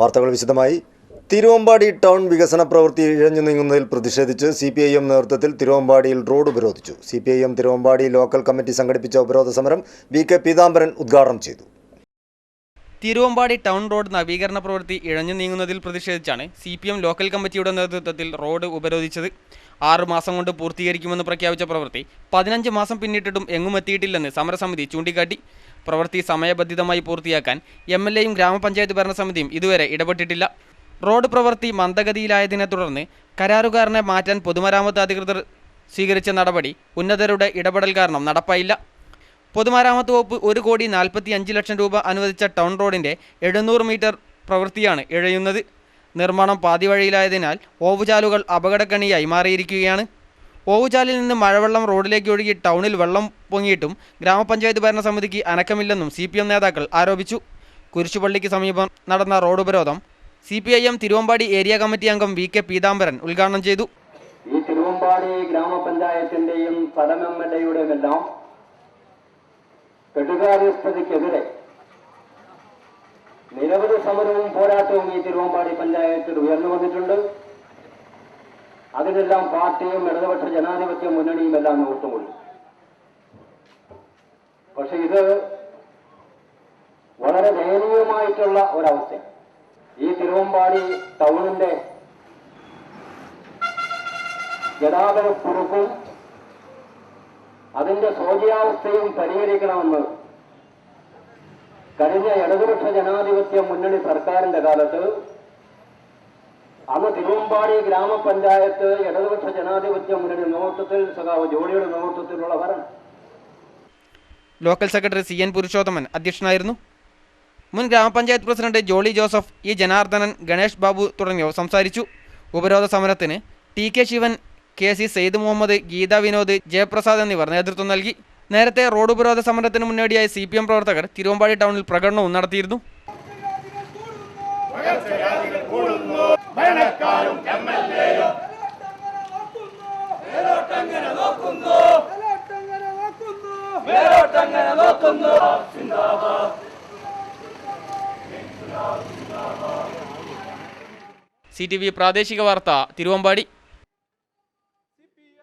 വാർത്തകൾ വിശദമായി. തിരുവമ്പാടി ടൗൺ വികസന പ്രവൃത്തി ഇഴഞ്ഞു നീങ്ങുന്നതിൽ പ്രതിഷേധിച്ച് സി പി ഐ എം നേതൃത്വത്തിൽ തിരുവമ്പാടിയിൽ റോഡ് ഉപരോധിച്ചു. C P I M Thiruvambady local committee സംഘടിപ്പിച്ച ഉപരോധ സമരം വി കെ പീതാംബരൻ ഉദ്ഘാടനം ചെയ്തു. തിരുവമ്പാടി ടൗൺ റോഡ് നവീകരണ പ്രവൃത്തി ഇഴഞ്ഞു നീങ്ങുന്നതിൽ പ്രതിഷേധിച്ചാണ് സി പി എം ലോക്കൽ കമ്മിറ്റിയുടെ നേതൃത്വത്തിൽ റോഡ് ഉപരോധിച്ചത്. ആറ് മാസം കൊണ്ട് പൂർത്തീകരിക്കുമെന്ന് പ്രഖ്യാപിച്ച പ്രവൃത്തി പതിനഞ്ച് മാസം പിന്നിട്ടിട്ടും എങ്ങുമെത്തിയിട്ടില്ലെന്ന് സമരസമിതി ചൂണ്ടിക്കാട്ടി. പ്രവൃത്തി സമയബന്ധിതമായി പൂർത്തിയാക്കാൻ എം എൽ എയും ഗ്രാമപഞ്ചായത്ത് ഭരണസമിതിയും ഇതുവരെ ഇടപെട്ടിട്ടില്ല. റോഡ് പ്രവൃത്തി മന്ദഗതിയിലായതിനെ തുടർന്ന് കരാറുകാരനെ മാറ്റാൻ പൊതുമരാമത്ത് അധികൃതർ സ്വീകരിച്ച നടപടി ഉന്നതരുടെ ഇടപെടൽ കാരണം നടപ്പായില്ല. പൊതുമരാമത്ത് വകുപ്പ് ഒരു കോടി നാൽപ്പത്തി അഞ്ച് ലക്ഷം രൂപ അനുവദിച്ച ടൗൺ റോഡിന്റെ എഴുന്നൂറ് മീറ്റർ പ്രവൃത്തിയാണ് ഇഴയുന്നത് നിർമ്മാണം പാതിവഴിയിലായതിനാൽ ഓവുചാലുകൾ അപകടക്കണിയായി മാറിയിരിക്കുകയാണ്. ഓവുചാലിൽ നിന്ന് മഴവെള്ളം റോഡിലേക്ക് ഒഴുകി ടൗണിൽ വെള്ളം പൊങ്ങിയിട്ടും ഗ്രാമപഞ്ചായത്ത് ഭരണസമിതിക്ക് അനക്കമില്ലെന്നും സി പി എം നേതാക്കൾ ആരോപിച്ചു. കുരിശുപള്ളിക്ക് സമീപം നടന്ന റോഡ് ഉപരോധം C P I M Thiruvambady area committee അംഗം വി കെ പീതാംബരൻ ഉദ്ഘാടനം ചെയ്തു. ഈ തിരുവമ്പാടി ഗ്രാമപഞ്ചായത്തിന്റെയും സ്ഥലം നിരവധി സമരവും പോരാട്ടവും ഈ തിരുവമ്പാടി പഞ്ചായത്തിൽ ഉയർന്നു വന്നിട്ടുണ്ട്. അതിനെല്ലാം പാർട്ടിയും ഇടതുപക്ഷ ജനാധിപത്യ മുന്നണിയും എല്ലാം കൊടുത്തു പക്ഷെ ഇത് വളരെ ദയനീയമായിട്ടുള്ള ഒരവസ്ഥ. ഈ തിരുവമ്പാടി ടൗണിന്റെ ഗതാഗതക്കുറിപ്പും അതിന്റെ ശോചയാവസ്ഥയും പരിഹരിക്കണമെന്ന് കഴിഞ്ഞ ഇടതുപക്ഷ ജനാധിപത്യ മുന്നണി സർക്കാരിന്റെ കാലത്ത് അന്ന് തിരുവമ്പാടി ഗ്രാമപഞ്ചായത്ത് ഇടതുപക്ഷ ജനാധിപത്യ മുന്നണി നേതൃത്വത്തിൽ സഖാവ് ജോളിയുടെ നേതൃത്വത്തിലുള്ള ഭരണം. Local secretary C N Purushothaman അധ്യക്ഷനായിരുന്നു. മുൻ ഗ്രാമപഞ്ചായത്ത് പ്രസിഡന്റ് ജോളി ജോസഫ് ഇ ജനാർദ്ദനൻ ഗണേഷ് ബാബു തുടങ്ങിയവർ സംസാരിച്ചു. ഉപരോധ സമരത്തിന് T K Sivan K C Syed Muhammad Geetha Vinod Jayaprasad എന്നിവർ നേതൃത്വം നൽകി. നേരത്തെ റോഡ് ഉപരോധ സമരത്തിന് മുന്നോടിയായി സി പി എം പ്രവർത്തകർ തിരുവമ്പാടി ടൗണിൽ പ്രകടനവും നടത്തിയിരുന്നു. സി ടി വി പ്രാദേശിക വാർത്ത തിരുവമ്പാടി.